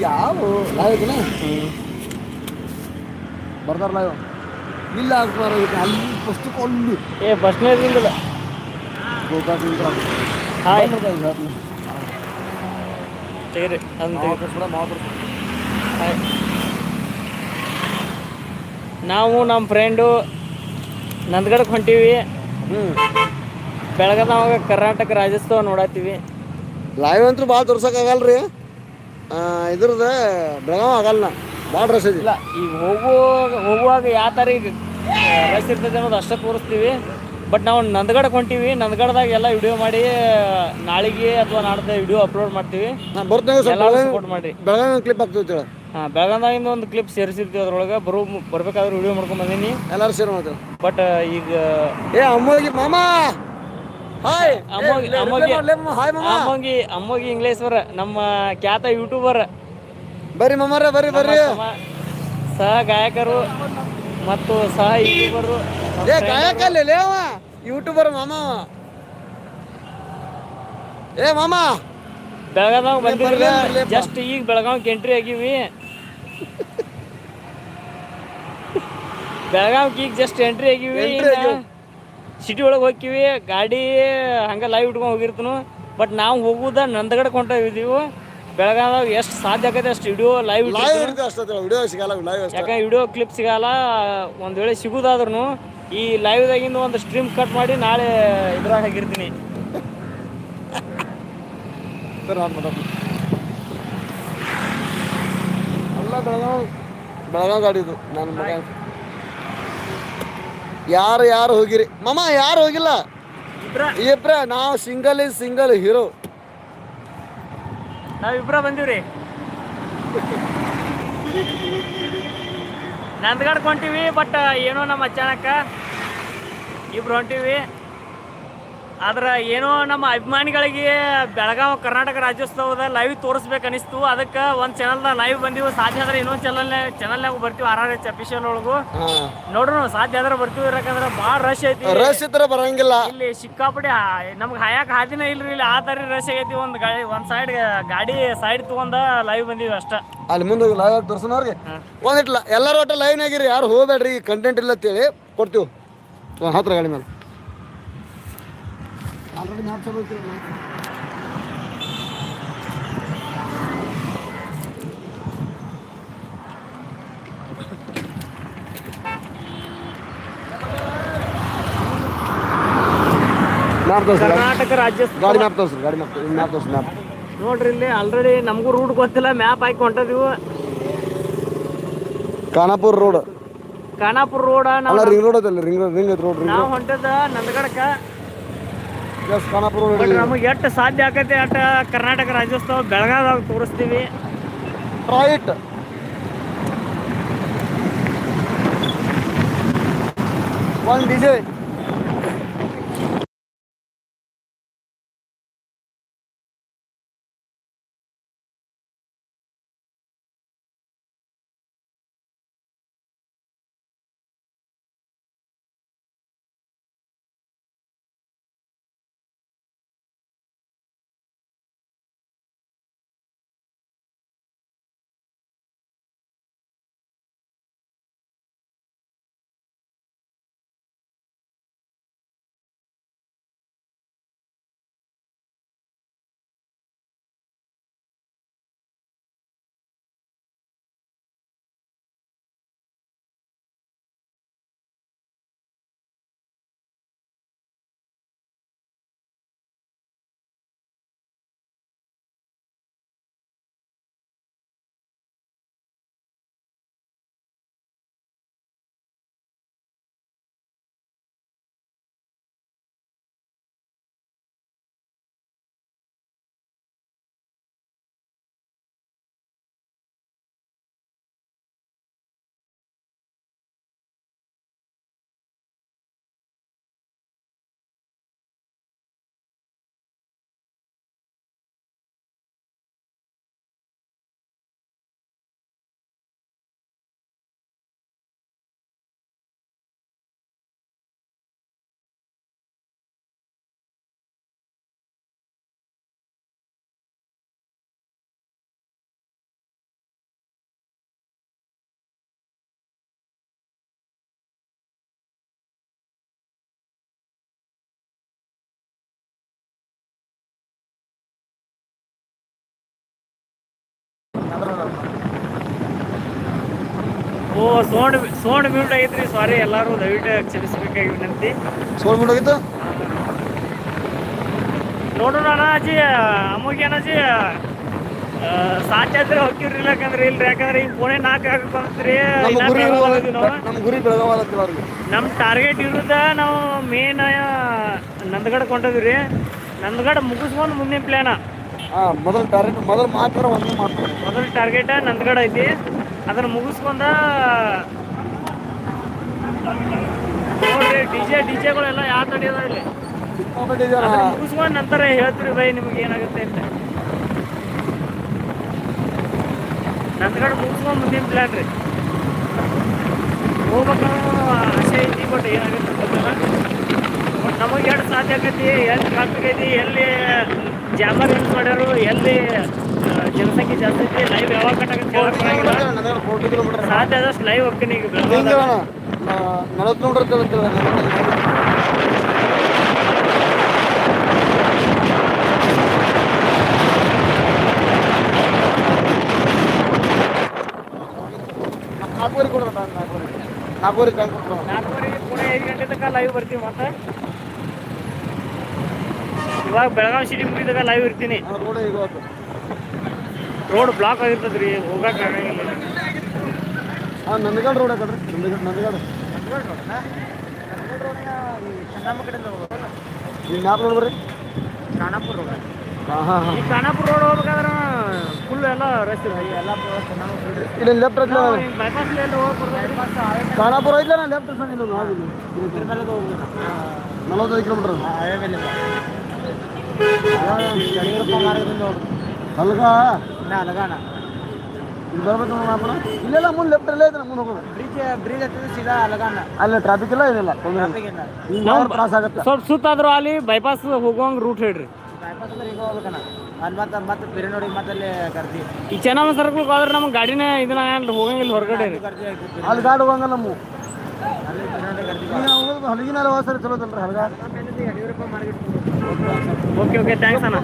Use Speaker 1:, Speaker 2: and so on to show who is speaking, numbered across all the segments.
Speaker 1: ಯಾವ ಲೈವ್ ಐತಿನ ಬರ್ತಾರ ಲೈವ್ ಇಲ್ಲ ಹಾಕ್ಬಾರ ಅಲ್ಲಿ ಫಸ್ಟ್ ಕೊಂಡು
Speaker 2: ಏ ಫಸ್ಟ್ನೇ
Speaker 1: ನಿಂತ್ರ
Speaker 2: ಹಾಯ್.
Speaker 1: ಮಾವತರ್ಸ್ಬಿಡ ಮಾವತರ್ಸ್
Speaker 2: ಹಾಯ್ ನಾವು ನಮ್ಮ ಫ್ರೆಂಡು ನಂದ್ಗಡಕ್ಕೆ ಹೊಂಟೀವಿ.
Speaker 1: ಹ್ಞೂ
Speaker 2: ಬೆಳಗಾದಾಗ ಕರ್ನಾಟಕ ರಾಜ್ಯೋತ್ಸವ ನೋಡತ್ತೀವಿ.
Speaker 1: ಲೈವ್ ಅಂತೂ ಭಾಳ ತೋರ್ಸೋಕ್ಕಾಗಲ್ಲ ರೀ ಇದ್ರದ್ದು ಬೆಳಗಾವ್ ಆಗಲ್ಲ ಭಾಳ ರಶ್ ಇದಿಲ್ಲ
Speaker 2: ಇಲ್ಲ ಈಗ ಹೋಗುವಾಗ ಹೋಗುವಾಗ ಯಾವ ಥರ ಈಗ ರಶ್ ಇರ್ತೈತೆ ಅನ್ನೋದು ಅಷ್ಟೇ ತೋರಿಸ್ತೀವಿ. ಬಟ್ ನಾವು ನಂದಗಡಕ್ಕೆ ಹೊಂಟೀವಿ ನಂದಗಡದಾಗ ಎಲ್ಲ ವಿಡಿಯೋ ಮಾಡಿ ನಾಳೆಗೆ ಅಥವಾ ನಾಡ್ದೆ ವಿಡಿಯೋ ಅಪ್ಲೋಡ್ ಮಾಡ್ತೀವಿ. ಸಪೋರ್ಟ್ ಮಾಡಿರಿ.
Speaker 1: ಬೆಳಗಾವಿ ಕ್ಲಿಪ್ ಆಗ್ತೈತಿ
Speaker 2: ಹಾಂ ಬೆಳಗಾವಿಂದ ಒಂದು ಕ್ಲಿಪ್ ಸೇರಿಸಿರ್ತೀವಿ ಅದ್ರೊಳಗೆ. ಬರೋ ಬರ್ಬೇಕಾದ್ರೆ ವಿಡಿಯೋ ಮಾಡ್ಕೊಂಡು ಬಂದೀನಿ.
Speaker 1: ಎಲ್ಲರೂ ಸೇರ್ ಮಾಡ್ತೀವಿ.
Speaker 2: ಬಟ್ ಈಗ
Speaker 1: ಏ ಅಮ್ಮಗೆ ಮಾಮ! ಹಾಯ್
Speaker 2: ಅಮ್ಮೋಗಿ ಅಮ್ಮೋಗಿ ಅಮ್ಮೋಗಿ ಅಮ್ಮೋಗಿ ಇಂಗ್ಲೇಶ್ವರ ನಮ್ಮ ಖ್ಯಾತ ಯೂಟ್ಯೂಬರ್
Speaker 1: ಬರ್ರಿ ಮಾಮಾರ ಬರ್ರಿ ಬರ್ರಿ.
Speaker 2: ಸಹ ಗಾಯಕರು ಮತ್ತು ಸಹ ಯೂಟ್ಯೂಬರು
Speaker 1: ಏ ಗಾಯಕ ಅಲ್ಲೇ ಅವ ಯೂಟ್ಯೂಬರ್ ಮಾಮ ಏ ಮಾಮ.
Speaker 2: ಬೆಳಗಾವ್ ಬಂದಿರಲಿಲ್ಲ ಜಸ್ಟ್ ಈಗ ಬೆಳಗಾವ್ಗೆ ಎಂಟ್ರಿ ಆಗಿವಿ. ಬೆಳಗಾವ್ಗೆ ಈಗ ಜಸ್ಟ್ ಎಂಟ್ರಿ ಆಗಿವಿ. ಸಿಟಿ ಒಳಗೆ ಹೋಗ್ತೀವಿ ಗಾಡಿ ಹಂಗೆ ಲೈವ್ ಇಟ್ಕೊಂಡು ಹೋಗಿರ್ತನು. ಬಟ್ ನಾವು ಹೋಗುದ ನಂದಗಡೆ ಹೊಂಟಿದ್ದೀವಿ ಬೆಳಗಾವಾಗ ಎಷ್ಟು ಸಾಧ್ಯ ಆಗತ್ತೆ ಅಷ್ಟು ವಿಡಿಯೋ ಲೈವ್
Speaker 1: ವಿಡಿಯೋ ಸಿಗಲ್ಲ ಲೈವ್
Speaker 2: ಯಾಕಂದ್ರೆ ವಿಡಿಯೋ ಕ್ಲಿಪ್ ಸಿಗಲ್ಲ ಒಂದು ವೇಳೆ ಸಿಗುದಾದ್ರೂ ಈ ಲೈವ್ದಾಗಿಂದ ಒಂದು ಸ್ಟ್ರೀಮ್ ಕಟ್ ಮಾಡಿ ನಾಳೆ ಇದ್ರಾಗ ಹಾಕಿರ್ತೀನಿ.
Speaker 1: ಬೆಳಗಾವ್ ಗಾಡಿ ಇದು ನನ್ನ ಮಗ. ಯಾರು ಯಾರು ಹೋಗಿರಿ? ಮಮ್ಮ ಯಾರು ಹೋಗಿಲ್ಲ?
Speaker 2: ಇಬ್ರ.
Speaker 1: ಇಬ್ರ ನಾವು ಸಿಂಗಲ್ ಇಸ್ ಸಿಂಗಲ್ ಹೀರೋ
Speaker 2: ನಾವಿಬ್ರ ಬಂದೀವ್ರಿ. ನಂದ್ಗಡ್ಕೊಂತೀವಿ ಹೊಂಟೀವಿ ಬಟ್ ಏನೋ ನಮ್ಮ ಅಚಾನಕ. ಇಬ್ರು ಹೊಂಟೀವಿ. ಆದ್ರೆ ಏನೋ ನಮ್ಮ ಅಭಿಮಾನಿಗಳಿಗೆ ಬೆಳಗಾವಿ ಕರ್ನಾಟಕ ರಾಜ್ಯೋತ್ಸವದ ಲೈವ್ ತೋರಿಸ್ಬೇಕು ಅನಿಸ್ತು ಅದಕ್ಕೆ ಒಂದು ಚಾನಲ್ದಾಗ ಲೈವ್ ಬಂದೀವಿ. ಸಾಧ್ಯ ಆದ್ರೆ ಇನ್ನೊಂದ್ ಚಾನಲ್ ಚಾನಲ್ನಾಗ ಬರ್ತೀವಿ. ಆರ್ ಆರ್ ಎಚ್ ಅಫಿಷಿಯಲ್ ಒಳಗು.
Speaker 1: ಹಾ.
Speaker 2: ಸಾಧ್ಯ ಆದ್ರೆ ಬರ್ತೀವಿ. ಯಾಕಂದ್ರೆ ಭಾಳ ರಶ್ ಐತಿ.
Speaker 1: ರಶ್ ಇದ್ರೆ ಬರಂಗಿಲ್ಲ.
Speaker 2: ಇಲ್ಲಿ ಸಿಕ್ಕಾಪಡಿ ನಮ್ಗೆ ಹಾಯಕ್ ಹಾದಿನ ಇಲ್ರಿ ಇಲ್ಲಿ. ಆ ತರ ರಶ್ ಆಗೈತಿ. ಒಂದು ಗಾಡಿ ಒಂದ್ ಸೈಡ್ ಗಾಡಿ ಸೈಡ್ ತಗೊಂಡ ಲೈವ್ ಬಂದಿವಿ ಅಷ್ಟೇ.
Speaker 1: ಅಲ್ಲಿ ಮುಂದೆ ಲೈವ್ ತೋರ್ಸೋನವ್ರಿಗೆ. ಒಂದಿಟ್ಲ ಎಲ್ಲರೂ ಒಟ್ಟು ಲೈವ್ನಾಗಿರಿ ಯಾರು ಹೋಗ್ಬೇಡ್ರಿ. ಕಂಟೆಂಟ್ ಇಲ್ಲ ಅಂತೇಳಿ ಕೊಡ್ತೀವಿ. ಹತ್ರ ಗಾಡಿ ಮೇಲೆ. ಮ್ಯಾಪ್ ತೋರಿಸಿ
Speaker 2: ಕರ್ನಾಟಕ ರಾಜ್ಯ
Speaker 1: ಗಾಡಿ ಮ್ಯಾಪ್ ಗಾಡಿ ಮ್ಯಾಪ್ ಮ್ಯಾಪ್ ತೋರಿಸಿ ಮ್ಯಾಪ್.
Speaker 2: ನೋಡ್ರಿ ಇಲ್ಲಿ ಆಲ್ರೆಡಿ ನಮಗೂ ರೂಟ್ ಗೊತ್ತಿಲ್ಲ ಮ್ಯಾಪ್ ಹಾಕಿ ಹೊಂಟದೀವು.
Speaker 1: ಖಾನಾಪುರ ರೋಡ್
Speaker 2: ಖಾನಾಪುರ ರೋಡ್
Speaker 1: ಅಲ್ಲ ರಿಂಗ್ ರೋಡ್ ರಿಂಗ್ ರೋಡ್
Speaker 2: ನಾವು ಹೊಂಟದ ನಂದಗಡಕ
Speaker 1: ಎಸ್ ಖಾನಾಪುರ
Speaker 2: ಬಟ್ ನಮಗೆ ಎಷ್ಟು ಸಾಧ್ಯ ಆಕೈತಿ ಅಷ್ಟ ಕರ್ನಾಟಕ ರಾಜ್ಯೋತ್ಸವ ಬೆಳಗಾವ್ದಾಗ ತೋರಿಸ್ತೀವಿ.
Speaker 1: ರೈಟ್ ಒಂದು ಡಿಜೆ
Speaker 2: ಓ ಸೌಂಡ್ ಸೌಂಡ್ ಮ್ಯೂಟ್ ಆಗೈತ್ರಿ ಸಾರಿ ಎಲ್ಲರೂ ದಯವಿಟ್ಟು ಕ್ಷಮಿಸಬೇಕಾಗಿ ವಿನಂತಿ.
Speaker 1: ಸೋಲ್ ಮುಡೋಗಿತ್ತು
Speaker 2: ನೋಡೋಣ ಅಜ್ಜಿ ಅಮ್ಮಗೆ ಅಜ್ಜಿ ಸಾಧ್ಯ ಹೋಗಿರ್ರಿ ಯಾಕಂದ್ರೆ ಇಲ್ರಿ. ಯಾಕಂದ್ರೆ ಈಗ ಪುಣೆ ನಾಲ್ಕು
Speaker 1: ನಮ್ಮ ಗುರಿ ನಮ್ಮ ಗುರಿ ಬೆಳಗಾವಲ್ಲ ಅವ್ರಿಗೆ.
Speaker 2: ನಮ್ಮ ಟಾರ್ಗೆಟ್ ಇರುದ ನಾವು ಮೇನ್ ನಂದಗಡ ಕೊಂಡದ್ರಿ ನಂದಗಡ ಮುಗಿಸ್ಕೊಂಡು ಮುಂದಿನ ಪ್ಲಾನ್
Speaker 1: ಆ ಮೊದಲು ಟಾರ್ಗೆಟ್ ಮೊದಲು ಮಾತ್ರ ಒಂದೇ ಮಾಡ್ತಾರೆ
Speaker 2: ಮೊದಲ ಟಾರ್ಗೆಟ್ ನಂದಗಡ ಐತಿ. ಅದನ್ನ ಮುಗಿಸ್ಕೊಂಡ, ನೋಡ್ರಿ, ಡಿ ಜೆ, ಡಿ ಜೆಗಳೆಲ್ಲ ಯಾವ ತಡಿ ಅದಾವ ಇಲ್ಲಿ ನಂತರ ಹೇಳ್ತೀರಿ ಬೈ, ನಿಮ್ಗೆ ಏನಾಗುತ್ತೆ ಅಂತ. ನಂದಗಡ ಮುಗಿಸ್ಕೊಂಡು ಮುಂದಿನ ಪ್ಲಾನ್ ರೀ. ಹೋಗ್ಬೇಕು ಆಸೆ ಐತಿ ಬಟ್ ಏನಾಗುತ್ತೆ ಗೊತ್ತಿಲ್ಲ. ಬಟ್ ನಮಗೆ ಎರಡು ಸಾಧ್ಯ ಆಗೈತಿ ಎಲ್ಲಿ ಟ್ರಾಫಿಕ್ ಐತಿ, ಎಲ್ಲಿ ಜಾಮರ್ ಯೂಸ್ ಮಾಡ್ಯಾರು, ಎಲ್ಲಿ ಜನಸಂಖ್ಯೆ ಜಾಸ್ತಿ ಐತಿ ಲೈವ್ ಯಾವಾಗ ಕಟ್ಟಾಗತ್ತೆ ಸಾಧ್ಯ ಆದಷ್ಟು ಲೈವ್ ಹೋಗ್ತೀನಿ ಈಗ.
Speaker 1: ನಲವತ್ತು ಕಿಲೋಮೀಟರ್ ನಾಲ್ಕೂವರೆ ಕೊಡ್ರಿ ನಾಲ್ಕೂವರೆ.
Speaker 2: ನಾಲ್ಕುವರೆಗೆ ಪುಣೆ ಐದು ಗಂಟೆ ತನಕ ಲೈವ್ ಬರ್ತೀವಿ ಮತ್ತೆ ಇವಾಗ ಬೆಳಗಾವಿ ಸಿಟಿ ಮುಗಿದಾಗ ಲೈವ್ ಇರ್ತೀನಿ.
Speaker 1: ರೋಡ್ ಈಗ ಹೋಗ್ತು.
Speaker 2: ರೋಡ್ ಬ್ಲಾಕ್ ಆಗಿರ್ತದೆ ರೀ ಹೋಗಕ್ಕೆ ಆಗಂಗಿಲ್ಲ
Speaker 1: ಹಾಂ ನಂದಗಡ್ ರೋಡ್ ಹಾಕಡ್ರಿ ನಂದಗಡ್ ನಂದಗಡ್ ಈ ಮ್ಯಾಪ್ ನೋಡಿ ಬರ್ರಿ
Speaker 2: ಖಾನಾಪುರ ರೋಡ್
Speaker 1: ಹಾಂ ಹಾಂ ಹಾಂ
Speaker 2: ಈ ಖಾನಾಪುರ ರೋಡ್ ಹೋಗ್ಬೇಕಾದ್ರೆ ಫುಲ್ ಎಲ್ಲ ರಶ್ ಎಲ್ಲ
Speaker 1: ಇಲ್ಲಿ ಲೆಫ್ಟ್ ಹತ್ರ
Speaker 2: ಬೈಪಾಸ್ ಎಲ್ಲ ಹೋಗಿ
Speaker 1: ಖಾನಾಪುರ ಐತ್ಲ ನಾ ಲೆಫ್ಟ್ ಸರ್ ಇಲ್ಲ ನಾವಿಲ್ಲಿ ನಲವತ್ತೈದು ಕಿಲೋಮೀಟರ್ ಅಲ್ಗ ಇಲ್ಲಿ ಬರ್ಬೇಕು ನೋಡೋಣ ಇಲ್ಲೆಲ್ಲ ಮುಂದೆ ಲೆಫ್ಟ್ ಅಲ್ಲೇ ಐತೆ ಮುಂದೆ ಹೋಗೋದು.
Speaker 3: ಬ್ರಿಡ್ಜ್ ಬ್ರಿಡ್ಜ್ ಹತ್ತಿರ ಸೀದಾ ಅಲಗಾನ
Speaker 1: ಅಲ್ಲಿ ಟ್ರಾಫಿಕ್ ಎಲ್ಲ ಏನಿಲ್ಲ ಕ್ರಾಸ್ ಆಗುತ್ತೆ?
Speaker 2: ಸ್ವಲ್ಪ ಸುತ್ತಾದ್ರು ಅಲ್ಲಿ ಬೈಪಾಸ್ ಹೋಗೋಂಗ್ ರೂಟ್ ಹೇಳ್ರಿ.
Speaker 3: ಬೈಪಾಸ್ ಅಂದ್ರೆ ಈಗ ಹೋಗ್ಬೇಕಣ್ಣ ಅಲ್ಲಿ ಮತ್ತೆ ಮತ್ತೆ ಬೇರೆ ನೋಡಿ ಮತ್ತೆ ಅಲ್ಲಿ ಗರ್ದಿ.
Speaker 2: ಈ ಚೆನ್ನಮ್ಮ ಸರ್ಕಲ್ ಹೋದ್ರೆ ನಮ್ಗೆ ಗಾಡಿನೇ ಇದನ್ನ ಹೋಗಂಗಿಲ್ಲ ಹೊರಗಡೆ
Speaker 1: ಅಲ್ಲಿ ಗಾಡಿ ಹೋಗಂಗ ನಮ್ಮ ಹಲಗಿನ ಸರಿ ಚಲೋ ಹಲಗ?
Speaker 2: ಓಕೆ ಓಕೆ ಥ್ಯಾಂಕ್ಸ್ ಅಣ್ಣ.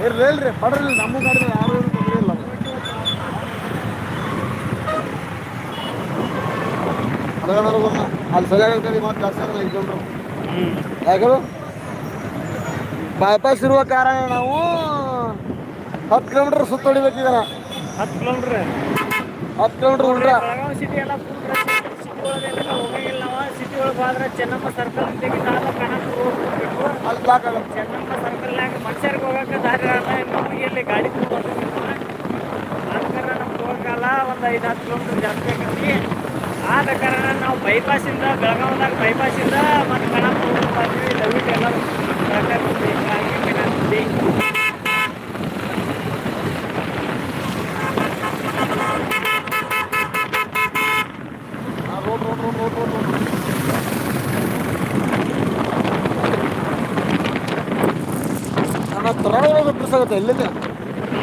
Speaker 1: ಇರ್ಲಿ ಇಲ್ರಿ ಪಡ್ರಿ ನಮ್ಮ ಗಾಡಿ ಯಾರು ತೊಂದರೆ ಇಲ್ಲ. ಅಲ್ಲಿ ಸರಿಯಾಗಿ ಮತ್ತೆ ಜಾಸ್ತಿ ಆಗಲ್ಲ ಬೈಪಾಸ್ ಇರುವ ಕಾರಣ ನಾವು ಹತ್ತು ಕಿಲೋಮೀಟರ್ ಸುತ್ತೊಡಿಬೇಕೀಗ
Speaker 2: ಹತ್ತು ಕಿಲೋಮೀಟ್ರ್
Speaker 1: ಹತ್ತು ಕಿಲೋಮೀಟರ್
Speaker 2: ಬೆಳಗಾವಿ ಸಿಟಿ ಎಲ್ಲ ಸಿಟಿ ಹೋಗಂಗಿಲ್ಲ ನಾವು ಸಿಟಿ ಒಳಗೆ ಹೋದ್ರೆ ಚೆನ್ನಮ್ಮ ಸರ್ಕಲ್ ತೆಗಿ ತಾಲೂಕು ಕಣಕ್ಕೆ ಹೋಗ್ಬೇಕು
Speaker 1: ಅಲ್ಲಿ ಬ್ಲಾಕ್ ಆಗತ್ತೆ
Speaker 2: ಚೆನ್ನಮ್ಮ ದಾರಿ ಅಲ್ಲ ನಮಗೆ ಗಾಡಿ ಆದ ಕಾರಣ ನಮ್ಗೆ ಹೋಗಕ್ಕಲ್ಲ ಒಂದು ಐದು ಹತ್ತು ಕಿಲೋಮೀಟರ್ ಜಾಸ್ತಿ ಆಗೈತಿ ಆದ ಕಾರಣ ನಾವು ಬೈಪಾಸಿಂದ ಬೆಳಗಾವಿದಾಗ ಬೈಪಾಸಿಂದ ಮತ್ತು ಕಣಕ್ಕೆ ಹೋಗ್ತೀವಿ ದಯವಿಟ್ಟು ಎಲ್ಲ ಕರೆಕ್ಟಾಗಿ
Speaker 1: road road road road road road ನನ್ನ ಪ್ರೆಸ್ ಆಗುತ್ತೆ ಎಲ್ಲಿದೆ?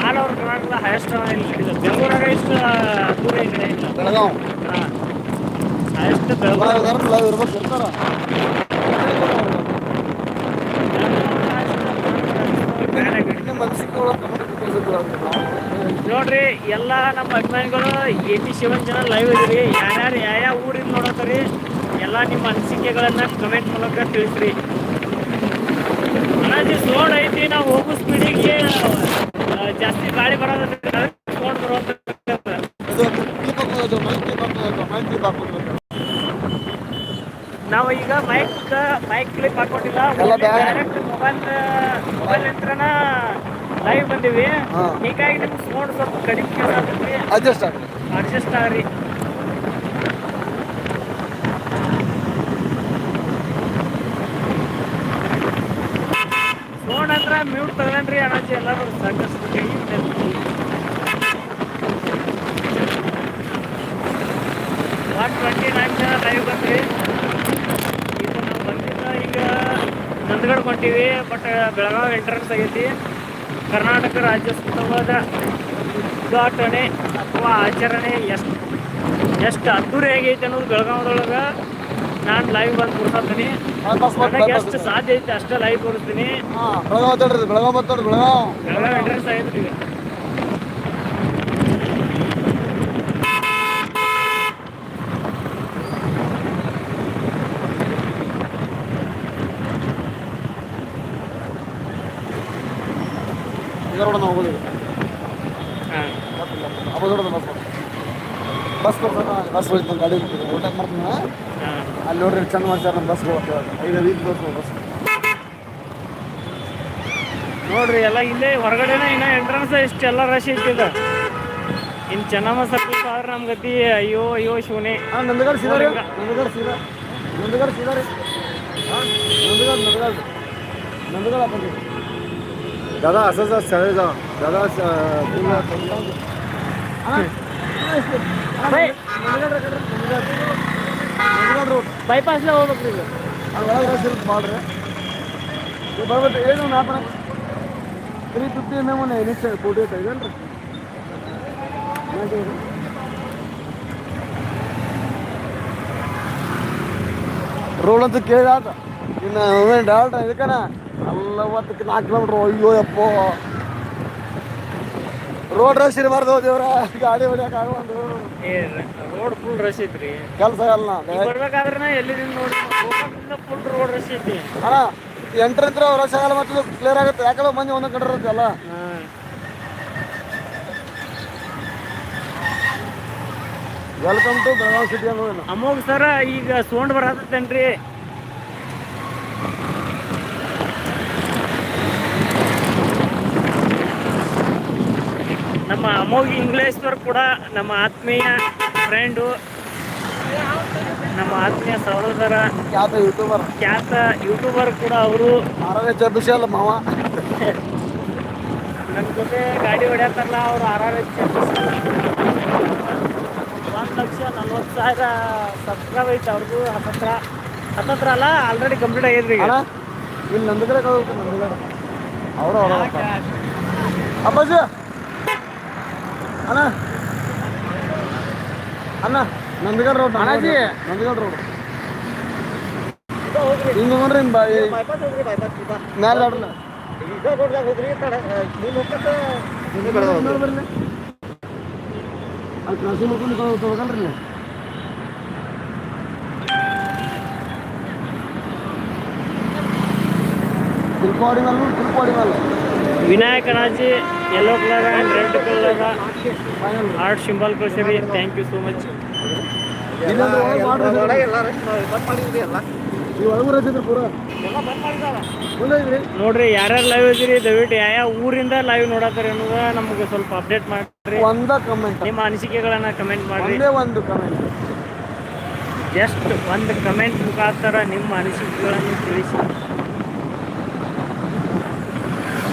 Speaker 2: ಆಲ್ ಓವರ್ ಕರ್ನಾಟಕದ ಹೈಯೆಸ್ಟ್ ಇಲ್ಲಿ ಬೆಂಗಳೂರಾಗ ಇಷ್ಟು ದೂರ ಈ ಕಡೆ ಇಲ್ಲ
Speaker 1: ಬೆಳಗಾವ್
Speaker 2: ಹೈಯೆಸ್ಟ್ ಬೆಳಗಾವಿ
Speaker 1: ಬೆಳಗಾವ್ ಲೈವ್ ಇರ್ಬೇಕು ಇರ್ತಾರ. ನಿಮ್ಮ ಮನಸ್ಸಿಗೆ ಒಳಗೆ ಕರ್ನಾಟಕ ಪ್ರೆಸ್
Speaker 2: ನೋಡ್ರಿ ಎಲ್ಲ ನಮ್ಮ ಅಭಿಮಾನಿಗಳು ಏಯ್ಟಿ ಸೆವೆನ್ ಜನ ಲೈವ್ ಇದ್ರಿ ಯಾರ್ಯಾರು ಯಾವ ಊರಿಂದ ನೋಡತ್ತರಿ ಎಲ್ಲ ನಿಮ್ಮ ಅನಿಸಿಕೆಗಳನ್ನ ಕಮೆಂಟ್ ಮೂಲಕ ತಿಳಿಸ್ರಿ. ಅಣ್ಣಾಜಿ ಸ್ಲೋಡ್ ಐತಿ ನಾವು ಹೋಗೋ ಸ್ಪೀಡಿಗೆ ಜಾಸ್ತಿ ಗಾಳಿ ಬರೋದ್ರಿಂದ ಸ್ಲೋಡ್ ಬರೋದು ನಾವು ಈಗ ಮೈಕ್ ಮೈಕ್ ಕ್ಲಿಪ್ ಹಾಕೊಂಡಿಲ್ಲ ಡೈರೆಕ್ಟ್ ಮೊಬೈಲ್ ಮೊಬೈಲ್ ಯಂತ್ರನ ಲೈವ್ ಬಂದೀವಿ.
Speaker 1: ಈಗ
Speaker 2: ಹೀಗಾಗಿ ನಿಮ್ಗೆ ಸೌಂಡ್ ಸ್ವಲ್ಪ ಕಡಿಮೆ
Speaker 1: ಅಡ್ಜಸ್ಟ್ ಆಗುತ್ತೆ
Speaker 2: ಅಡ್ಜಸ್ಟ್ ಆಗ್ರಿ ಫೋನ್ ಹತ್ರ ಮ್ಯೂಟ್ ತಗೊಂಡ್ರಿ ಅಣ್ಣಾಜಿ ಎಲ್ಲರೂ ಸಾಕಷ್ಟು ಒನ್ ಟ್ವೆಂಟಿ ನೈನ್ ಜನ ಲೈವ್ ಬಂದ್ರಿ. ಈಗ ನಾವು ಬಂದಿದ್ದ ಈಗ ನಂದಗಡ್ ಹೊಂಟೀವಿ ಬಟ್ ಬೆಳಗಾವಿ ಎಂಟ್ರೆನ್ಸ್ ಆಗೈತಿ. ಕರ್ನಾಟಕ ರಾಜ್ಯೋತ್ಸವದ ಉದ್ಘಾಟನೆ ಅಥವಾ ಆಚರಣೆ ಎಷ್ಟು ಎಷ್ಟು ಅದ್ದೂರಿ ಆಗೈತೆ ಅನ್ನೋದು ಬೆಳಗಾವದೊಳಗೆ ನಾನು ಲೈವ್ ಬಂದು ಕೊಡ್ತಾ
Speaker 1: bypass ಬಂತು,
Speaker 2: ನನಗೆ ಎಷ್ಟು ಸಾಧ್ಯ ಐತೆ ಅಷ್ಟೇ ಲೈವ್
Speaker 1: ಕೊಡಿಸ್ತೀನಿ ಬೆಳಗಾವ್ ಮಾತಾಡ್ರಿ ಬೆಳಗಾವ್ ಮಾತಾಡ್ರಿ ಬೆಳಗಾವ್
Speaker 2: ಬೆಳಗಾವ್
Speaker 1: ಅಡ್ರೆಸ್ ಆಯ್ತು ಬಸ್ ಬರ್ತಾನ ಬಸ್ ಹೋಯ್ತು ಗಾಡಿ ಊಟ ಮಾಡ್ತಾನ ಅಲ್ಲಿ ನೋಡ್ರಿ ಚಂದ ಮಾಡ್ತಾರೆ ನಮ್ಮ ಬಸ್ ಹೋಗ್ತೇವೆ ಐದು ಐದು ಬಸ್ ಬಸ್.
Speaker 2: ನೋಡ್ರಿ ಎಲ್ಲ ಇಲ್ಲೇ ಹೊರಗಡೆನೇ ಇನ್ನ ಎಂಟ್ರೆನ್ಸ್ ಇಷ್ಟೆಲ್ಲ ಎಲ್ಲ ರಶ್ ಇಟ್ಟಿದ ಇನ್ನು ಚೆನ್ನಮ್ಮ ಸರ್ವಿಸ್ ಆದ್ರೆ ನಮ್ಮ ಗತಿ ಅಯ್ಯೋ ಅಯ್ಯೋ ಶಿವನೆ.
Speaker 1: ಹಾಂ ನಂದಗಡ್ ಸೀದಾ ರೀ. ನಂದಗಡ್ ಸೀದಾ. ನಂದಗಡ್ ಸೀದಾ
Speaker 2: ಹಾಂ
Speaker 1: ನಂದಗಡ್ ನಂದಗಡ್.
Speaker 2: ನಂದಗಡ್ ಹಾಕೊಂಡು ದಾದಾ
Speaker 1: ಅಸಸ ಸೆಳೆದ ದಾದಾ ಹಾಂ ಬೈಪಾಸ್ ಬಾಡ್ರ ಬರ್ಬೋದು ಏನು ನಾಪಣ three fifty M M N H forty eight ಐದಲ್ರಿ road ಅಂತ ಕೇಳಿ ಆಟ ಇನ್ನು ಆಟ ಇದಕ್ಕನ ಅಲ್ಲ ನಾಲ್ಕು ಕಿಲೋಮೀಟ್ರ್ ಅಯ್ಯೋ ಯಪ್ಪೋ ರೋಡ್ ರಶ್ ಇರಬಾರ್ದು ದೇವ್ರ. ಗಾಡಿ ಹೊಡಿಯಕ್
Speaker 2: ಏ ರೋಡ್ ಫುಲ್ ರಶ್ ಐತ್ರಿ.
Speaker 1: ಕೆಲಸ ಅಲ್ಲ
Speaker 2: ಈಗ ಬರ್ಬೇಕಾದ್ರೆ ಎಲ್ಲಿದಿಂದ ನೋಡಿ. ಫುಲ್ ರೋಡ್ ರಶ್ ಐತಿ.
Speaker 1: ಅಣ್ಣ ಎಂಟ್ರ್ ಇದ್ರೆ ರಶ್ ಆಗಲ್ಲ ಮತ್ತೆ ಕ್ಲಿಯರ್ ಆಗುತ್ತೆ. ಯಾಕಲ್ಲ ಮಂದಿ ಒಂದೊಂದು ಕಡೆ ಇರುತ್ತೆ ಅಲ್ಲ? Welcome to Belagavi city
Speaker 2: Amogh ಸರ ಈಗ ಸೋಂಡ್ ಬರತ್ತೇನ್ರಿ ನಮ್ಮ ಅಮೋಘ್ ಇಂಗ್ಲೇಶ್ವರ್ ಕೂಡ ನಮ್ಮ ಆತ್ಮೀಯ ಫ್ರೆಂಡು ನಮ್ಮ ಆತ್ಮೀಯ ಸಹೋದರ
Speaker 1: ಖ್ಯಾತ ಯೂಟ್ಯೂಬರ್
Speaker 2: ಖ್ಯಾತ ಯೂಟ್ಯೂಬರ್ ಕೂಡ ಅವರು.
Speaker 1: ಅಫಿಷಿಯಲ್ ಮಾವ.
Speaker 2: ನನ್ನ ಜೊತೆ ಗಾಡಿ ಹೊಡ್ಯಾತಲ್ಲ ಅವರು ಆರ್ ಆರ್ ಎಚ್ ಒಂದು ಲಕ್ಷ ನಲ್ವತ್ತು ಸಾವಿರ ಸಬ್ಸ್ಕ್ರೈಬ್ ಐತೆ ಅವ್ರದ್ದು ಹತ್ತತ್ರ. ಹತ್ತತ್ರ ಅಲ್ಲ ಆಲ್ರೆಡಿ ಕಂಪ್ಲೀಟ್
Speaker 1: ಆಗಿದ್ರಿ ಇಲ್ಲಿ ನಂದಗಡೆ ಅವರು ಅವರ. ಅಪ್ಪಾಜಿ ಅಣ್ಣ. ಅಣ್ಣ ನಂದಗಡ್ ರೋಡ್
Speaker 2: ಅಣ್ಣಾಜಿ.
Speaker 1: ನಂದಗಡ್ ರೋಡ್ ಹಿಂಗೆ ನೋಡ್ರಿ ಹಿಂಗೆ ಬಾಯಿ. ಮ್ಯಾಲೆ ದಾಡ್ರಲ್ಲ ನೋಡಿ ಬರ್ಲಿ ಅಲ್ಲಿ ಕ್ರಾಸಿಂಗ್ ಮಾಡ್ಕೊಂಡು ಹೋಗಲ್ರಿ ನೀವು ತಿಳ್ಕೊಡಿ ಮೇಲೆ ತಿಳ್ಕೊಡಿ ಮೇಲೆ
Speaker 2: Vinayak ಅಣಾಜಿ yellow colour and red colour art symbol ಕಳ್ಸಿರಿ thank you so much ನೋಡ್ರಿ ಯಾರ್ಯಾರು ಲೈವ್ ಇದ್ದೀರಿ ದಯವಿಟ್ಟು ಯಾವ ಊರಿಂದ ಲೈವ್ ನೋಡತ್ತಾರೆ ಅನ್ನೋದ ನಮ್ಗೆ ಸ್ವಲ್ಪ ಅಪ್ಡೇಟ್ ಮಾಡ್ರಿ.
Speaker 1: ಒಂದ ಕಮೆಂಟ್
Speaker 2: ನಿಮ್ಮ ಅನಿಸಿಕೆಗಳನ್ನ ಕಮೆಂಟ್ ಮಾಡ್ರಿ.
Speaker 1: ಒಂದೇ ಒಂದು ಕಮೆಂಟ್
Speaker 2: ಜಸ್ಟ್ ಒಂದು ಕಮೆಂಟ್ ಮುಖಾಂತರ ನಿಮ್ಮ ಅನಿಸಿಕೆಗಳನ್ನು ತಿಳಿಸಿ.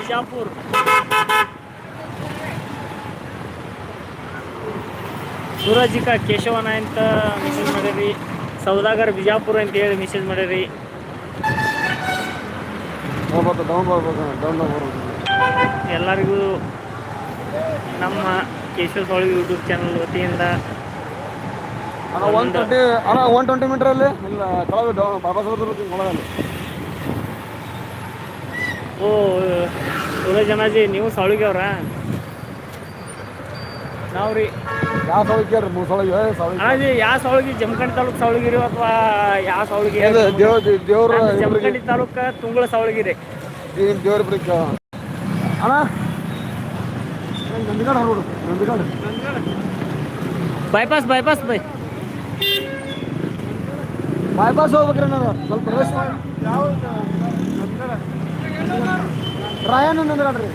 Speaker 2: ಬಿಜಾಪುರ್ ಸೂರಜಿಕ ಕೇಶವನ ಅಂತ ಮೆಸೇಜ್ ಮಾಡಿರಿ. ಸೌದಾಗರ್ ಬಿಜಾಪುರ ಅಂತ ಹೇಳಿ ಮೆಸೇಜ್ ಮಾಡಿರಿ. ಎಲ್ಲರಿಗೂ ನಮ್ಮ ಕೇಶವ ಸೊಳಗಿ ಯೂಟ್ಯೂಬ್ ಚಾನಲ್ ವತಿಯಿಂದ
Speaker 1: ಅಣ್ಣ ಒನ್ ಟ್ವೆಂಟಿ ಅಣ್ಣ ಒನ್ ಟ್ವೆಂಟಿ ಮೀಟ್ರಲ್ಲಿ ಇಲ್ಲ ಬಾಬಾ ಸಾಹೇಬ್ ಒಳಗಲ್ಲಿ
Speaker 2: ಓ ಸೂರಜ್ ಜನಾಜಿ ನೀವು ಸೌಳಿಗೆ ಅವ್ರ? ನಾವು ರೀ.
Speaker 1: ಯಾವ ಸೌಳಿಗೆ ಕೇಳ್ರಿ? ಮೂರು ಸೌಳಿಗೆ ಸೌಳಿಗೆ
Speaker 2: ಅಣ್ಣಾಜಿ ಯಾವ ಸೌಳಿಗೆ ಜಮಖಂಡಿ ತಾಲೂಕು ಸೌಳಿಗಿರಿ ಅಥವಾ ಯಾವ ಸೌಳಿಗೆ
Speaker 1: ದೇವ್ರ
Speaker 2: ಜಮಖಂಡಿ ತಾಲೂಕು ತುಂಗಳ ಸೌಳಿಗಿರಿ
Speaker 1: ದೇವ್ರ ಬ್ರಿಕ್ ಅಣ್ಣ ನಂದಿಗಾಡ ನೋಡು Nandgad.
Speaker 2: Bypass bypass by.
Speaker 1: Bypass ಹೋಗ್ಬೇಕ್ರಿ ನಾನು ಸ್ವಲ್ಪ ಮಾಡಿ. ಯಾವ ರಾಯನ ನಂದ್ರಿ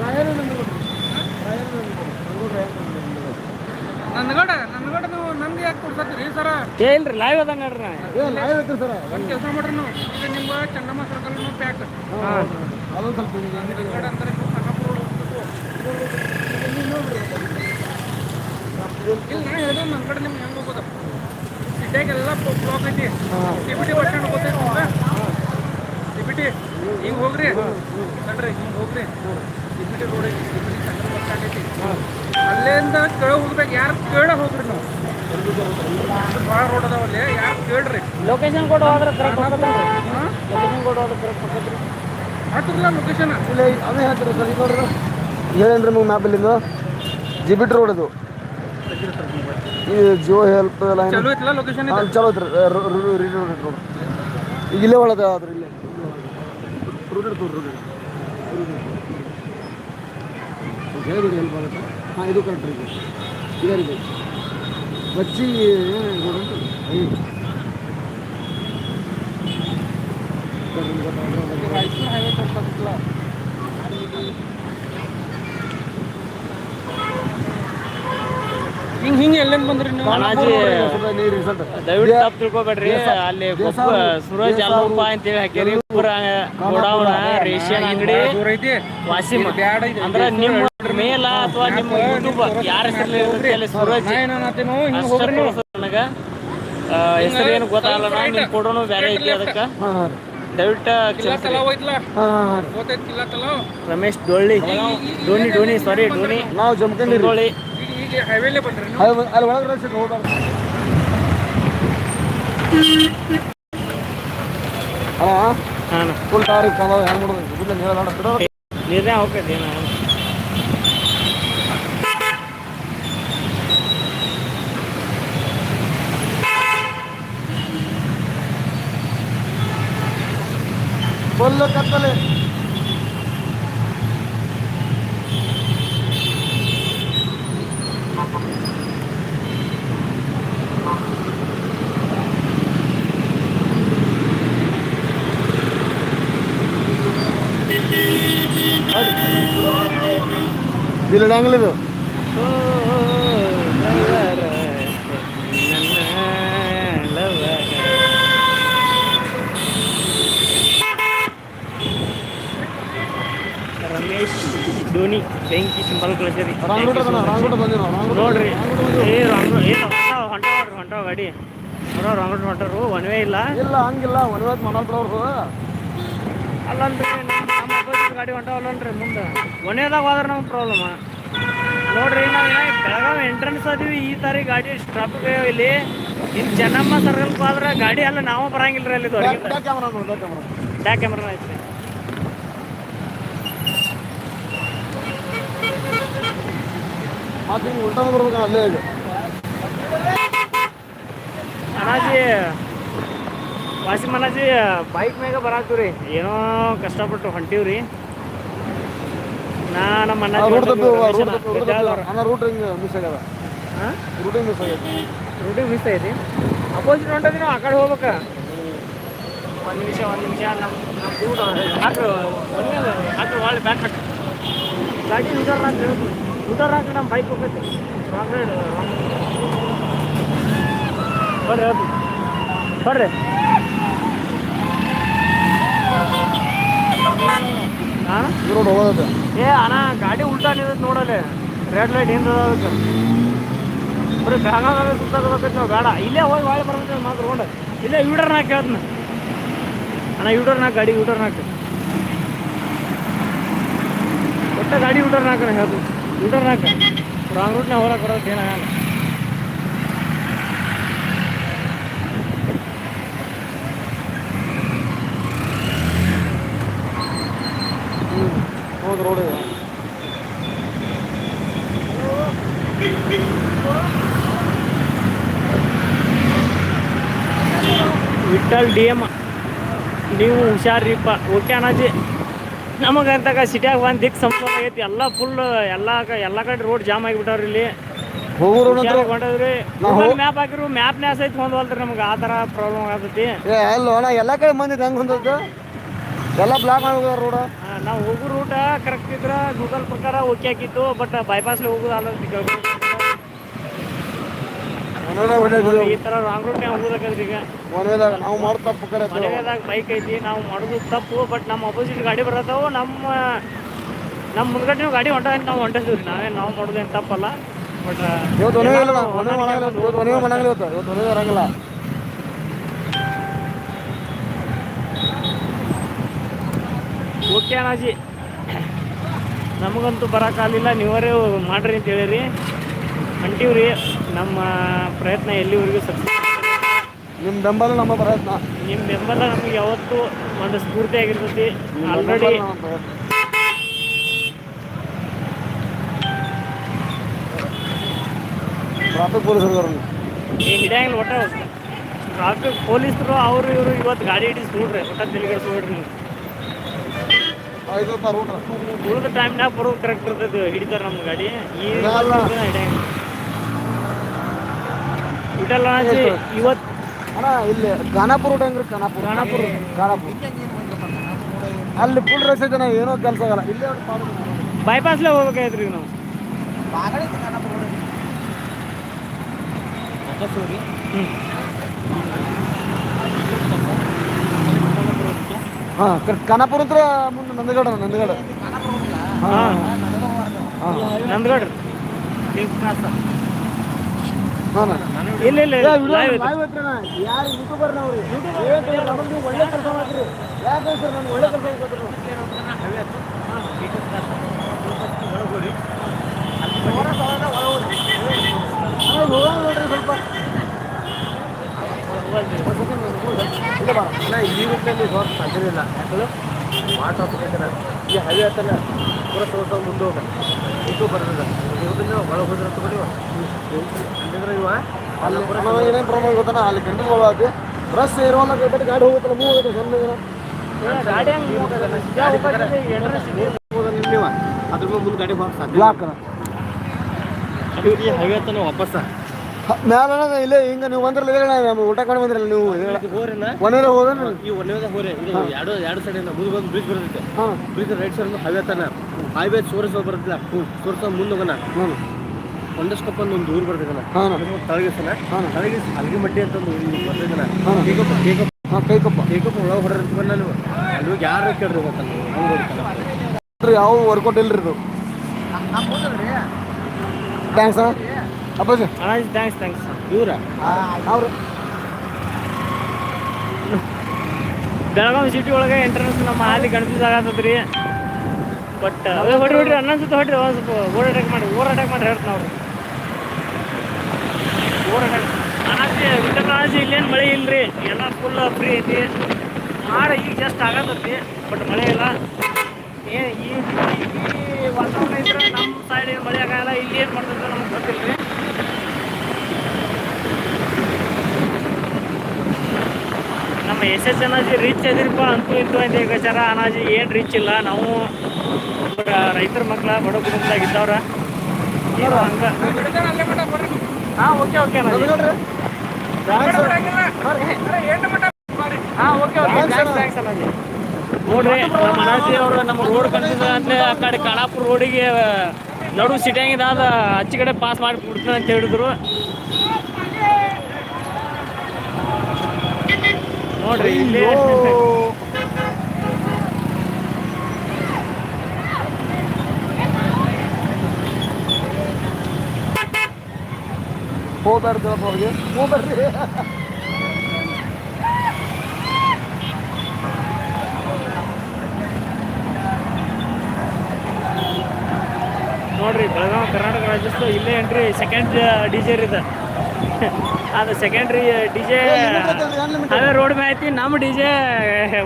Speaker 1: ರಾಯನ ರಾಯನ
Speaker 4: ನಂದಗಡ ನಂದಗಡ ನೀವು ನಮ್ಗೆ ಯಾಕೆ ಕೊಡ್ಸತ್ತೀರಿ ಸರ
Speaker 2: ಏ ಇಲ್ರಿ ಲೈವ್ ನೋಡ್ರಿ
Speaker 1: ಲೈವ್ ಐತ್ರಿ ಸರ್.
Speaker 4: ಒಂದು ಕೆಲಸ ಮಾಡ್ರಿ ನೀವು. ಈಗ ನಿಮ್ಮ ಸರ್ಕಲ್ ಪ್ಯಾಕ್
Speaker 1: ಸ್ವಲ್ಪ
Speaker 4: ನಂದಗಡ ಅಂದ್ರೆ ಇಲ್ಲ ನಾ ಹೇಳಿದೆ ನಂದಗಡ ನಿಮ್ಗೆ ಹೆಂಗೆ ಹೋಗೋದು ಎಲ್ಲ ಬ್ಲಾಕ್ ಐತಿ ಸಿಬಿಟಿ ಬಸ್ ಸ್ಟ್ಯಾಂಡ್ ಗೊತ್ತೈತಿ ಸಿಬಿಟಿ ಹಿಂಗೆ ಹೋಗ್ರಿ. ನೋಡ್ರಿ ಹಿಂಗೆ ಹೋಗ್ರಿ. ಸಿಬಿಟಿ ರೋಡ್ ಐತಿ ಸಿಬಿಟಿ ಸೆಂಟ್ರಲ್ ಬಸ್ ಸ್ಟ್ಯಾಂಡ್ ಐತಿ ಅಲ್ಲಿಂದ ಕೆಳಗೆ ಹೋಗ್ಬೇಕು ಯಾರು ಕೇಳ ಹೋಗ್ರಿ ನಾವು. ಭಾಳ ರೋಡ್ ಅದಾವಲ್ಲಿ ಯಾರು ಕೇಳ್ರಿ.
Speaker 2: ಲೊಕೇಶನ್ ಕೊಡು ಹೋದ್ರೆ ಲೊಕೇಶನ್ ಕೊಡು ಹೋದ್ರೆ ಕರೆಕ್ಟ್ ಹೋಗ್ತದೆ
Speaker 4: ಹಾಕಿದ್ರಲ್ಲ ಲೊಕೇಶನ್
Speaker 1: ಇಲ್ಲ ಅದೇ ಹತ್ತಿರ ಸರ್? ನೋಡ್ರಿ. ಹೇಳೇನ್ರಿ ನಿಮ್ಗೆ ಮ್ಯಾಪ್ ಇಲ್ಲಿಂದ ಜಿಬಿಟ್ ರೋಡ್ ಇದು ಈ ಜಿಯೋ ಹೆಲ್ಪ್ ಲೈನ್ ಹಾಂ ಚಲೋ ಐತ್ರಿ. ಈಗ ಇಲ್ಲೇ ಒಳದ ಆದ್ರೆ ಇಲ್ಲೇ. ಹೇಳಿಬಿಡಿ ಹೆಲ್ಪ್ ಆಗುತ್ತೆ ಹಾಂ ಇದು ಕರೆಕ್ಟ್ ರೀ ಇದು. ಇದೆ ರೀ ಬಚ್ಚಿ.
Speaker 4: ರಾಯಚೂರು ಹೈವೇ ತೋರ್ಸಕ್ಕಿಲ್ಲ ಹಿಂಗೆ ಹಿಂಗೆ ಎಲ್ಲಿಂದ ಬಂದ್ರಿ ನೀವು?
Speaker 1: ಸ್ವಲ್ಪ
Speaker 2: ದಯವಿಟ್ಟು ತಪ್ಪು ತಿಳ್ಕೊಬೇಡ್ರಿ. ಅಲ್ಲಿ ಗೊಬ್ಬ ಸೂರಜ್ ಅಲ್ಲಪ್ಪ ಅಂತೇಳಿ ಹಾಕ್ಯಾರಿ. ಪೂರ ಗೋಡೌನ ರೇಷನ್ ಅಂಗಡಿ ವಾಸಿಮ್. ಅಂದ್ರ ನಿಮ್ಮ ಮೇಲ ಅಥವಾ ನಿಮ್ಮ ಯೂಟ್ಯೂಬ್ ಯಾರ ಹೆಸರಲ್ಲಿ ಇರುತ್ತೆ ಅಲ್ಲಿ ಸೂರಜ್? ನನಗ. ಹೆಸರು ಏನು ಗೊತ್ತಾಗಲ್ಲ ನಿಮ್ಮ ಕೊಡೋನು ಬೇರೆ ಐತಿ ಅದಕ್ಕೆ. ದಯವಿಟ್ಟು ರಮೇಶ್ ಡೊಳ್ಳಿ. ಡೋನಿ ಡೋನಿ ಸಾರಿ ಡೋನಿ.
Speaker 1: ನಾವು ಜಮ್ಕಂಡಿ
Speaker 2: ಡೋಳಿ
Speaker 4: ಈಗ ಈಗ ಹೈವೇಲೆ ಬಂದ್ರಿ ನೀವು
Speaker 1: ಅಲ್ಲಿ ಅಲ್ಲಿ ಒಳಗಡೆ ರಶ್ ಹೋದಾಗ ಅಲ್ಲ
Speaker 2: ಹಾಂ
Speaker 1: ಫುಲ್ ಟಾರ್ ಇತ್ತು ಹೆಂಗೆ ಮಾಡೋದು ಇಲ್ಲ ಹೇಳೋಣ ಬಿಡೋ
Speaker 2: ನೀರೇ ಹೋಗ್ತೈತಿ ಏನು
Speaker 1: ಫುಲ್ ಕತ್ತಲೆ ಇಲ್ಲಿ ಹೆಂಗಿಲ್ಲ ಇದು.
Speaker 2: ರಮೇಶ್ ಧೋನಿ ಬೆಂಕಿ ಸಿಂಬಲ್ ಕಳಿಸಿರಿ ನೋಡ್ರಿ. ಏ ರಾಂಗ್ ಏ ಹೊಂಟಾವ ಹೊಂಟ ಹೊಂಟಾವ ಗಾಡಿ ಹೊರ ರಾಂಗ್ ಹೊಂಟಾರು ಒನ್ ವೇ ಇಲ್ಲ.
Speaker 1: ಇಲ್ಲ ಹಂಗಿಲ್ಲ ಒಣವತ್ ಮನಾಲ್ ಬಿಡೋರು
Speaker 2: ಅಲ್ಲಂದ್ರಿ ಗಾಡಿ ಹೊಂಟಾವಲ್ಲನ್ರಿ ಮುಂದೆ. ಒನೇದಾಗ ಹೋದ್ರೆ ನಮ್ಗೆ ಪ್ರಾಬ್ಲಮ್ ನೋಡ್ರಿ ನಾವು ಬೆಳಗಾವಿ ಎಂಟ್ರೆನ್ಸ್ ಅದೀವಿ ಈ ತಾರಿ ಗಾಡಿ ಸ್ಟಾಪ್ ಇಲ್ಲಿ. ಇನ್ನು ಚೆನ್ನಮ್ಮ ಸರ್ಕಲ್ ಹೋದ್ರೆ ಗಾಡಿ ಅಲ್ಲ ನಾವು ಬರಂಗಿಲ್ಲ ರೀ ಅಲ್ಲಿ
Speaker 1: ಬ್ಯಾಕ್ ಕ್ಯಾಮ್ರಾ
Speaker 2: ಐತ್ರಿ. ಅಣ್ಣಾಜಿ ವಾಸಿ ಮನಾಜಿ ಬೈಕ್ ಮ್ಯಾಗ ಬರಾತೀವಿ ರೀ ಏನೋ ಕಷ್ಟಪಟ್ಟು ಹೊಂಟೀವ್ರಿ. ನಾ ನಮ್ಮ ಅಣ್ಣ
Speaker 1: ರೂಟ್ ತಪ್ಪಿ ರೂಟ್ ತಪ್ಪಿ ರೂಟ್ ಹಿಂಗೆ ಮಿಸ್ ಆಗ್ಯದ. ಮಿಸ್ ಆಗ್ಯದ.
Speaker 2: ರೋಡಿಗೆ ಮಿಸ್ ಐತಿ ಅಪೋಸಿಟ್ ಹೊಂಟದ್ರಿ ನಾವು ಆ ಕಡೆ ಹೋಗ್ಬೇಕ? ಒಂದು ನಿಮಿಷ ಒಂದು ನಿಮಿಷ ನಮ್ಮ ಹಾಕ್ರಿ ಒಂದೇ ಹಾಕ್ರಿ ಒಳ್ಳೆ ಬ್ಯಾಕ್ ಹಾಕಿ. ಗಾಡಿ ಉದಾರ ಹಾಕಿ ಉದಾರ ಹಾಕಿ ನಮ್ಮ ಬೈಕ್ ಹೋಗ್ತೈತಿ ರಾಂಗ್ ರೈಡ್ ಬರ್ರಿ ಬರ್ರಿ. ಹಾಂ?
Speaker 1: ಈ ರೋಡ್ ಹೋಗೋದ
Speaker 2: ಏ ಅಣ್ಣ ಗಾಡಿ ಉಲ್ಟಾ ನಿಂತ ನೋಡಲೆ ರೆಡ್ ಲೈಟ್ ಹಿಂದೆ ಅದಕ್ಕೆ? ಬರೀ ಬೆಳಗಾವಿ ಸುತ್ತಾಗಬೇಕೈತಿ ನಾವು ಗಾಡ. ಇಲ್ಲೇ ಹೋಗಿ ಹೊಳೆ ಬರ್ಬೇಕು ಮಾತ್ರ ರೋಡ್ ಇಲ್ಲೇ ಯೂಟರ್ನ್ ಹಾಕಿ ಹೇಳ್ತೀನಿ. ಅಣ್ಣ ಯೂಡರ್ ಹಾಕಿ ಗಾಡಿ ಯೂಟರ್ನ್ ಹಾಕಿ. ಒಟ್ಟ ಗಾಡಿ ಯೂಟರ್ನ್ ಹಾಕೋಣ ಹೇಳ್ದು ಯೂಟರ್ನ್ ಹಾಕಿ. ರಾಂಗ್ ರೂಟ್ನಾಗ ಹೊರಗೆ ಬರೋದು ಏನಾಗಲ್ಲ
Speaker 1: ಹೌದು ರೋಡ್
Speaker 2: ವಿಠಲ್ ಡಿ ಎಂ ನೀವು ಹುಷಾರ್ರಿಪ್ಪ ಓಕೆ ಅಣ್ಣಾಜಿ. ನಮಗೆ ಅಂತಾಗ ಸಿಟಿಯಾಗ ಒಂದು ದಿಕ್ಕ ಸಂಪೂರ್ಣ ಆಗೈತಿ. ಎಲ್ಲ ಫುಲ್ ಎಲ್ಲ ಎಲ್ಲ ಕಡೆ ರೋಡ್ ಜಾಮ್ ಆಗಿಬಿಟ್ಟವ್ರಿ ಇಲ್ಲಿ. ಹೊಂಟದ್ರಿ. ಮ್ಯಾಪ್ ಹಾಕಿರು ಮ್ಯಾಪ್ನೇ ಸಹಿತ ಹೊಂದವಲ್ರಿ ನಮ್ಗೆ. ಆ ಥರ ಪ್ರಾಬ್ಲಮ್ ಆಗತೈತಿ.
Speaker 1: ಎಲ್ಲ ಕಡೆ ಮಂದಿ ಹೆಂಗೆ ಹೊಂದದ್ದು ಎಲ್ಲ ಬ್ಲಾಕ್ ಮಾಡಿ ರೋಡ್
Speaker 2: ನಾವು ಹೋಗೋ ರೂಟ ಕರೆಕ್ಟ್ ಇದ್ರೆ ಗೂಗಲ್ ಪ್ರಕಾರ ಓಕೆ ಆಗಿತ್ತು ಬಟ್ ಬೈಪಾಸ್ಲಿ ಹೋಗುದು ಅಲ್ಲ ಈ ಥರ ರಾಂಗ್ ರೂಟ್ ಹೋಗೋದಕ್ಕದ್ರಿ ಈಗ.
Speaker 1: ಮನೆಯದಾಗ ನಾವು ಮಾಡಿ ತಪ್ಪು ಕರೆ
Speaker 2: ಮನೆಯದಾಗ ಬೈಕ್ ಐತಿ ನಾವು ಮಾಡೋದು ತಪ್ಪು ಬಟ್ ನಮ್ಮ ಅಪೋಸಿಟ್ ಗಾಡಿ ಬರತ್ತಾವು ನಮ್ಮ ನಮ್ಮ ಮುಂದ್ಗಡೆ ನೀವು ಗಾಡಿ ಹೊಂಟ ನಾವು ಹೊಂಟಿದ್ವಿ ನಾವೇ ನಾವು ಮಾಡೋದೇನು ತಪ್ಪಲ್ಲ ಬಟ್
Speaker 1: ಇವತ್ತು ಇಲ್ಲ ಒಣವೆ ಮಾಡಂಗಿಲ್ಲ ಇವತ್ತು ಒಣವೆ ಮಾಡಂಗಿಲ್ಲ ಇವತ್ತು. ಇವತ್ತು
Speaker 2: ಓಕೆ ಅಣ್ಣಾಜಿ ನಮಗಂತೂ ಬರೋಕ್ಕಾಗಲಿಲ್ಲ ನೀವರೇ ಮಾಡ್ರಿ ಅಂತ ಹೇಳಿರಿ. ಅಂಟಿವ್ರಿ ನಮ್ಮ ಪ್ರಯತ್ನ ಎಲ್ಲಿವರೆಗೂ ಸಕ್ಸಸ್
Speaker 1: ನಿಮ್ಮ ಬೆಂಬಲ ನಮ್ಮ ಪ್ರಯತ್ನ.
Speaker 2: ನಿಮ್ಮ ಬೆಂಬಲ ನಮಗೆ ಯಾವತ್ತೂ ಒಂದು ಸ್ಫೂರ್ತಿ ಆಗಿರ್ತೈತಿ. ಆಲ್ರೆಡಿ.
Speaker 1: ಟ್ರಾಫಿಕ್ ಪೊಲೀಸರು
Speaker 2: ಹಿಡಿಯಂಗಿಲ್ಲ ಒಟ್ಟ. ಟ್ರಾಫಿಕ್ ಪೊಲೀಸರು ಅವರು ಇವರು ಇವತ್ತು ಗಾಡಿ ಹಿಡಿಸಿ ನೋಡ್ರಿ ಒಟ್ಟ ತಿಳಿಗಡೆ ನೋಡ್ರಿ ನೀವು.
Speaker 1: ರೂಟ್
Speaker 2: ಉಳಿದ ಟೈಮ್ನಾಗ ಬರೋದು ಕರೆಕ್ಟ್ ಇರ್ತೈತಿ ಹಿಡಿತಾರೆ ನಮ್ಮ ಗಾಡಿ. ಈ ಇವತ್ತು
Speaker 1: ಅಣ್ಣ ಇಲ್ಲಿ ಖಾನಾಪುರ ರೂಟ್ ಹೆಂಗ್ರಿ? ಖಾನಾಪುರ
Speaker 2: ಖಾನಾಪುರ.
Speaker 1: ಖಾನಾಪುರ ಅಲ್ಲಿ ಫುಲ್ ರಸ್ ಐತೆ ನಾವು ಏನೋ ಕೆಲಸ ಆಗಲ್ಲ. ಇಲ್ಲೇ.
Speaker 2: ಬೈಪಾಸ್ಲೇ ಹೋಗ್ಬೇಕಾಯ್ತ್ರಿ ಈಗ ನಾವು ಹ್ಞೂ
Speaker 1: ಹಾ ಖಾನಾಪುರ ಹತ್ರ ಮುಂದೆ ನಂದಗಡ ನಂದಗಡ. ಹಾ.
Speaker 2: ಹಾಂ.
Speaker 1: ಹಾ.
Speaker 2: ನಂದಗಡ್ರಿ
Speaker 1: ಹಾಂ
Speaker 2: ಇಲ್ಲ ಇಲ್ಲ ಲೈವ್
Speaker 1: ಯಾರು ಯೂಟ್ಯೂಬರ್ ನಾವು ನಮಗೆ ಒಳ್ಳೆ ಕೆಲಸ ಮಾಡ್ತೀರಿ. ಯಾಕೆ ಸರ್ ನಮ್ಗೆ ಒಳ್ಳೆ ಕೆಲಸ ನೋಡ್ರಿ ಸ್ವಲ್ಪ. ಇಲ್ಲ ಈ ಸಾಧ್ಯವಿಲ್ಲ ಯಾಕಂದ್ರೆ ವಾಟ್ ಆಫ್ ಈ ಹೈವೇ ಹತ್ತಲ್ಲ ಪೂರ ತೋರ್ಸ ಮುಂದೆ ಹೋಗ ಇದು ಬರೋದಿಲ್ಲ ಒಳಗೆ ಹೋದ್ರೆ ತಗೊಳ್ಳಿ ಅಂದ್ರೆ ಇವ ಅಲ್ಲಿ ಏನೇನು ಗೊತ್ತಾನ ಅಲ್ಲಿ ಗಂಟಲು ಹೋಗಿ ರಸ್ ಇರುವಲ್ಲ ಗಡ್ಡೆ ಗಾಡಿ ಹೋಗುತ್ತಲ್ಲ ಮೂವ್ ಹೋಗುತ್ತೆ ಸಣ್ಣ ಅದ್ರ ಮುಂದೆ ಗಾಡಿ ಹೋಗಕ್ಕೆ ಸಾಧ್ಯ
Speaker 2: ಹೈವೇ ತನ ವಾಪಸ್
Speaker 1: ಮ್ಯಾಲ ಇಲ್ಲೇ ಹಿಂಗ ನೀವು ಬಂದ್ರಲ್ಲ ನಾವು ಊಟ ಕಾಣ್ ಬಂದ್ರಲ್ಲ ನೀವು. ಒಂದೇ ಹೋದ
Speaker 4: ಈ ಒಂದೇ ಹೋರೆ ಇದು ಎರಡು ಎರಡು ಸೈಡ್ ಮುಂದೆ ಬಂದು ಬ್ರಿಡ್ಜ್ ಬರ್ತೈತೆ.
Speaker 1: ಹಾಂ.
Speaker 4: ಬ್ರಿಡ್ಜ್ ರೈಟ್ ಸೈಡ್ ಹೈವೇ ತನ. ಹೈವೇ ಸೋರಸ್ ಬರುತ್ತಿಲ್ಲ ಸೋರಸ್ ಮುಂದೆ ಹೋಗೋಣ. ಒಂದಷ್ಟಪ್ಪ ಒಂದು ಊರು ಬರ್ತೈತನ
Speaker 1: ಹಾಂ.
Speaker 4: ತಳಗಿಸನ
Speaker 1: ಹಾಂ.
Speaker 4: ತಳಗಿಸ್ ಹಲ್ಗಿ ಮಟ್ಟಿ ಅಂತ ಒಂದು ಊರು ಬರ್ತೈತನ. ಕೇಕಪ್ಪ ಕೇಕಪ್ಪ.
Speaker 1: ಕೈಕಪ್ಪ.
Speaker 4: ಕೇಕಪ್ಪ ಒಳಗೆ ಬಂದ ನೀವು. ಅಲ್ಲಿ ಯಾರು ಕೇಳ್ರಿ ಗೊತ್ತಲ್ಲ
Speaker 1: ಯಾವ ವರ್ಕೌಟ್ ಇಲ್ರಿ ಇದು? ಥ್ಯಾಂಕ್ಸ್ ಅಪ್ಪಾಜಿ.
Speaker 2: ಅಣ್ಣಾಜಿ ಥ್ಯಾಂಕ್ಸ್ ಥ್ಯಾಂಕ್ಸ್
Speaker 4: ಇವ್ರ?
Speaker 1: ಅವರು.
Speaker 2: ಬೆಳಗಾವಿ ಸಿಟಿ ಒಳಗೆ ಎಂಟ್ರೆನ್ಸ್ ನಮ್ಮ ಹಾಲಿ ಗಣಪತಿ ಆಗತ್ತದ್ರಿ ಬಟ್ ಅವೇ ಹೊಡ್ರಿ ಹೊಡ್ರಿ ಹನ್ನೊಂದು ಸತ ಹೊಡ್ರಿ ಒಂದು ಸ್ವಲ್ಪ ಓಡ್ ಅಟ್ಯಾಕ್ ಮಾಡಿ ಓವರ್ ಅಟ್ಯಾಕ್ ಮಾಡಿ ಹೇಳ್ತ ನಾವು ಓವರ್ ಅಟ್ಯಾಕ್ ಅಣ್ಣಾಜಿ ಇಲ್ಲೇನು ಮಳೆ ಇಲ್ರಿ. ಎಲ್ಲ ಫುಲ್ ಫ್ರೀ ಐತಿ. ಮಾಡ ಈಗ ಜಸ್ಟ್ ಆಗತ್ತೈತಿ ಬಟ್ ಮಳೆ ಇಲ್ಲ. ಏ ಈ ಈ ವಾತಾವರಣ ಇದ್ರೆ ನಮ್ಮ ಸೈಡ್ ಮಳೆ ಆಗಲ್ಲ ಇಲ್ಲಿ ಏನು ಮಾಡ್ತೈತೆ ನಮ್ಗೆ ಗೊತ್ತಿಲ್ಲ ರೀ ನಮ್ಮ ಎಸ್ ಎಸ್ ಅನಾಜಿ ರೀಚ್ ಅದಿರಪ್ಪ ಅಂತೂ ಇಂತೂ ಅಂತ ಹೇಗಾಚಾರ ಅನಾಜಿ ಏನು ರೀಚ್ ಇಲ್ಲ? ನಾವು ರೈತರ ಮಕ್ಕಳ ಬಡ ಕುಟುಂಬದಾಗ ಇದ್ದವ್ರ. ಏನೋ ಹಂಗ. ಹಾಂ ಓಕೆ ಓಕೆ ಹಾಂ ಓಕೆ ಓಕೆ ಥ್ಯಾಂಕ್ಸ್ ಅನಾಜಿ ನೋಡ್ರಿ ನಮ್ಮ ಅನಾಜಿ ಅವರು ನಮ್ಮ ರೋಡ್ ಕಂಡಿದ್ದ ಅಂದ್ರೆ ಆ ಕಡೆ ಕಾಣಾಪುರ ರೋಡಿಗೆ ನಡು ಸಿಟಿಯಾಗಿದ ಅದ ಆಚೆ ಕಡೆ ಪಾಸ್ ಮಾಡಿ ಬಿಡ್ತೀನಿ ಅಂತ ಹೇಳಿದ್ರು. ನೋಡ್ರಿ ಇಲ್ಲಿ
Speaker 1: ಹೋಗ್ಬಾರ್ದು ಅವ್ರಿಗೆ. ಹೋಗ್ಬಾರ್ದು
Speaker 2: ನೋಡ್ರಿ ಬೆಳಗಾವಿ ಕರ್ನಾಟಕ ರಾಜ್ಯೋತ್ಸವ ಇಲ್ಲೇ ಏನ್ರಿ ಸೆಕೆಂಡ್ ಡಿ ಜೆ ಇದೆ ಅದು ಸೆಕೆಂಡ್ರಿ ಡಿ ಜೆ ಅದೇ ರೋಡ್ ಮೇ ಐತಿ. ನಮ್ಮ ಡಿ ಜೆ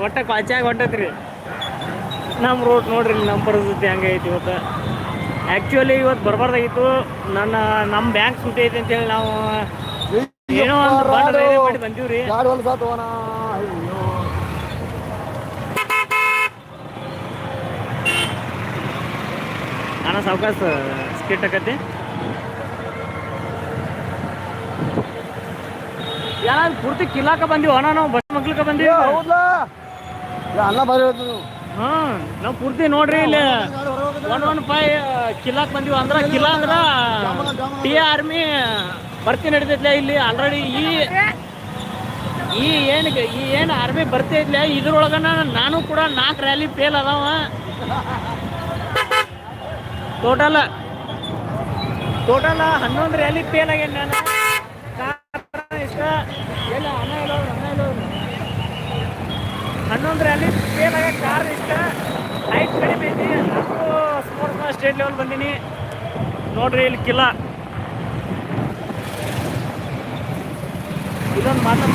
Speaker 2: ಒಟ್ಟ ಕ್ವಾಚಾಗಿ ಹೊಂಟೈತ್ರಿ. ನಮ್ಮ ರೋಡ್ ನೋಡ್ರಿ ನಮ್ಮ ಪರಿಸ್ಥಿತಿ ಹಂಗೆ ಐತಿ ಇವತ್ತು. ಆ್ಯಕ್ಚುಲಿ ಇವತ್ತು ಬರಬಾರ್ದಾಗಿತ್ತು. ನನ್ನ ನಮ್ಮ ಬ್ಯಾಂಕ್ ಸುಟ್ಟಿ ಐತಿ ಅಂತೇಳಿ ನಾವು ಏನೋ ಒಂದು ಮಾಡಿ ಬಂದೀವ್ರಿ. ಅಣ್ಣ ಸಾವಕಾಶ ಸ್ಕಿಟ್ ಆಕತಿ ಯಾರು ಪೂರ್ತಿ ಕಿಲಾಕ ಬಂದೀವಿ? ಅಣ್ಣ ನಾವು ಬಸ್ ಮಕ್ಳಕ ಬಂದಿವಿ.
Speaker 1: ಹೌದಾ ಅಲ್ಲ ಬರೀ ನೀವು
Speaker 2: ಹಾ ನಾವು ಪೂರ್ತಿ ನೋಡ್ರಿ ಇಲ್ಲಿ ಒನ್ ಒನ್ ಫೈವ್ ಕಿಲಾಕ್ ಬಂದೀವಿ? ಅಂದ್ರ ಕಿಲಾ ಅಂದ್ರ ಟಿ ಆರ್ಮಿ ಭರ್ತಿ ನಡೀತೈತ್ಲೆ ಇಲ್ಲಿ. ಆಲ್ರೆಡಿ ಈ ಈ ಏನು ಈ ಏನು ಆರ್ಮಿ ಭರ್ತಿ ಐತ್ಲೆ ಇದ್ರೊಳಗನ ನಾನು ಕೂಡ ನಾಲ್ಕು ರ್ಯಾಲಿ ಫೇಲ್ ಅದಾವ. ಟೋಟಲ್ ಟೋಟಲ್ ಹನ್ನೊಂದು ರ್ಯಾಲಿ ಫೇಲ್ ಆಗ್ಯಾನ ನಾನು ಕಾರಣ ಇಷ್ಟ ಎಲ್ಲ ಹಣ ಇಲ್ಲ ಹಣ ಇಲ್ಲ ಹನ್ನೊಂದು ರ್ಯಾಲಿ ಫೇಲ್ ಆಗ ಕಾರ್ ಇಷ್ಟ. ಏಜ್ ಕಡಿಮೆ ಐತಿ ಸ್ಪೋರ್ಟ್ಸ್ ಸ್ಟೇಟ್ ಲೆವೆಲ್ ಬಂದೀನಿ. ನೋಡ್ರಿ, ಇಲ್ಲಿ ಕಿಲ್ಲ ಇದೊಂದು ಮಾತು